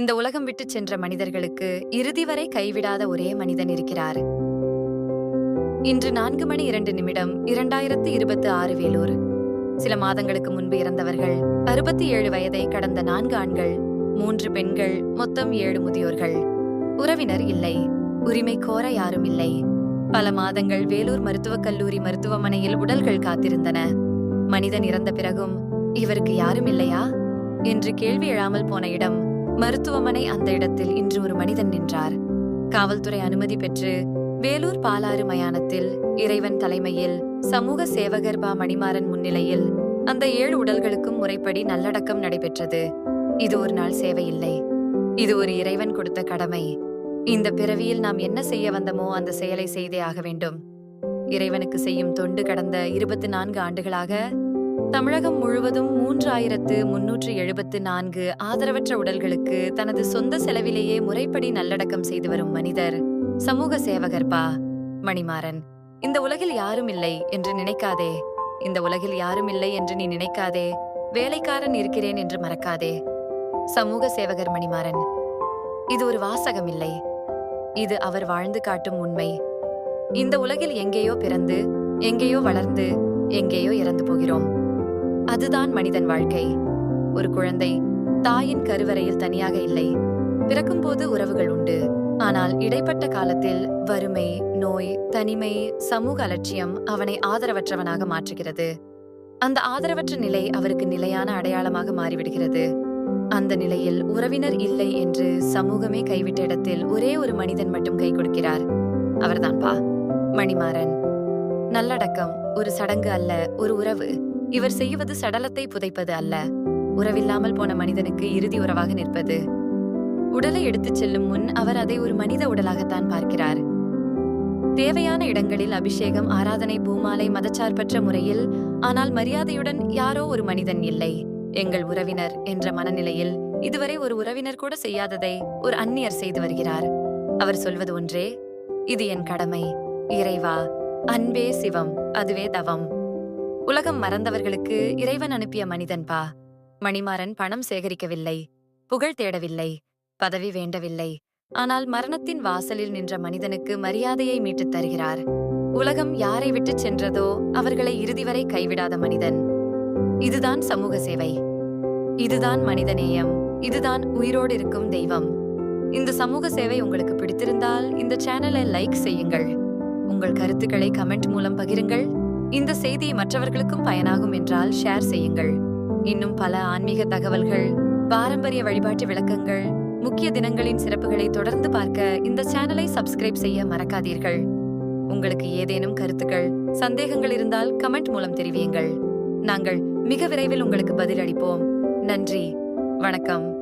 இந்த உலகம் விட்டு சென்ற மனிதர்களுக்கு இறுதி வரை கைவிடாத ஒரே மனிதன் இருக்கிறார். இன்று நான்கு மணி இரண்டு நிமிடம் இரண்டாயிரத்து இருபத்தி ஆறு வேலூர். சில மாதங்களுக்கு முன்பு இறந்தவர்கள் அறுபத்தி ஏழு வயதை கடந்த நான்கு ஆண்கள் மூன்று பெண்கள் மொத்தம் ஏழு முதியோர்கள். உறவினர் இல்லை உரிமை கோர யாரும் இல்லை. பல மாதங்கள் வேலூர் மருத்துவக் கல்லூரி மருத்துவமனையில் உடல்கள் காத்திருந்தன. மனிதன் இறந்த பிறகும் இவருக்கு யாரும் இல்லையா? என்று கேள்வி எழாமல் போன இடம் மருத்துவமனை அந்த இடத்தில் இன்று ஒரு மனிதன் நின்றார். காவல்துறை அனுமதி பெற்று வேலூர் பாலாறு மயானத்தில் இறைவன் தலைமையில் சமூக சேவகர் பா மணிமாறன் முன்னிலையில் அந்த ஏழு உடல்களுக்கும் முறைப்படி நல்லடக்கம் நடைபெற்றது. இது ஒரு நாள் சேவை இல்லை இது ஒரு இறைவன் கொடுத்த கடமை. இந்த பிறவியில் நாம் என்ன செய்ய வந்தமோ அந்த செயலை செய்தே ஆக வேண்டும். இறைவனுக்கு செய்யும் தொண்டு கடந்த இருபத்தி நான்கு ஆண்டுகளாக தமிழகம் முழுவதும் மூன்றாயிரத்து முன்னூற்று எழுபத்து நான்கு ஆதரவற்ற உடல்களுக்கு தனது சொந்த செலவிலேயே முறைப்படி நல்லடக்கம் செய்து வரும் மனிதர் சமூக சேவகர் பா. மணிமாறன். இந்த உலகில் யாரும் இல்லை என்று நினைக்காதே. இந்த உலகில் யாரும் இல்லை என்று நீ நினைக்காதே. வேலைக்காரன் இருக்கிறேன் என்று மறக்காதே. சமூக சேவகர் மணிமாறன். இது ஒரு வாசகம் இல்லை. இது அவர் வாழ்ந்து காட்டும் உண்மை. இந்த உலகில் எங்கேயோ பிறந்து எங்கேயோ வளர்ந்து எங்கேயோ இறந்து போகிறோம். அதுதான் மனிதன் வாழ்க்கை. ஒரு குழந்தை தாயின் கருவறையில் தனியாக இல்லை. பிறக்கும்போது உறவுகள் உண்டு. ஆனால் இடைப்பட்ட காலத்தில் வறுமை நோய் தனிமை சமூக அலட்சியம் அவனை ஆதரவற்றவனாக மாற்றுகிறது. அந்த ஆதரவற்ற நிலை அவருக்கு நிலையான அடையாளமாக மாறிவிடுகிறது. அந்த நிலையில் உறவினர் இல்லை என்று சமூகமே கைவிட்ட இடத்தில் ஒரே ஒரு மனிதன் மட்டும் கை கொடுக்கிறார். அவர்தான் பா மணிமாறன். நல்லடக்கம் ஒரு சடங்கு அல்ல ஒரு உறவு. இவர் செய்வது சடலத்தை புதைப்பது அல்ல. உறவில்லாமல் போன மனிதனுக்கு இறுதி உறவாக நிற்பது. உடலை எடுத்துச் செல்லும் முன் அவர் அதை ஒரு மனித உடலாகத்தான் பார்க்கிறார். தேவையான இடங்களில் அபிஷேகம் ஆராதனை பூமாலை மதச்சார்பற்ற முறையில் ஆனால் மரியாதையுடன் யாரோ ஒரு மனிதன் இல்லை. எங்கள் உறவினர் என்ற மனநிலையில் இதுவரை ஒரு உறவினர் கூட செய்யாததை ஒரு அந்நியர் செய்து வருகிறார். அவர் சொல்வது ஒன்றே இது என் கடமை. இறைவா அன்பே சிவம் அதுவே தவம். உலகம் மறந்தவர்களுக்கு இறைவன் அனுப்பிய மனிதன் பா. மணிமாறன் பணம் சேகரிக்கவில்லை புகழ் தேடவில்லை பதவி வேண்டவில்லை. ஆனால் மரணத்தின் வாசலில் நின்ற மனிதனுக்கு மரியாதையை மீட்டுத் தருகிறார். உலகம் யாரை விட்டுச் சென்றதோ அவர்களை இறுதி வரை கைவிடாத மனிதன். இதுதான் சமூக சேவை. இதுதான் மனிதநேயம் இதுதான் உயிரோடு இருக்கும் தெய்வம். இந்த சமூக சேவை உங்களுக்கு பிடித்திருந்தால் இந்த சேனலை லைக் செய்யுங்கள். உங்கள் கருத்துக்களை கமெண்ட் மூலம் பகிருங்கள். இந்த செய்தி மற்றவர்களுக்கும் பயனாகும் என்றால் ஷேர் செய்யுங்கள். இன்னும் பல ஆன்மீக தகவல்கள் பாரம்பரிய வழிபாட்டு விளக்கங்கள் முக்கிய தினங்களின் சிறப்புகளை தொடர்ந்து பார்க்க இந்த சேனலை சப்ஸ்கிரைப் செய்ய மறக்காதீர்கள். உங்களுக்கு ஏதேனும் கருத்துக்கள் சந்தேகங்கள் இருந்தால் கமெண்ட் மூலம் தெரிவியுங்கள். நாங்கள் மிக விரைவில் உங்களுக்கு பதிலளிப்போம். நன்றி. வணக்கம்.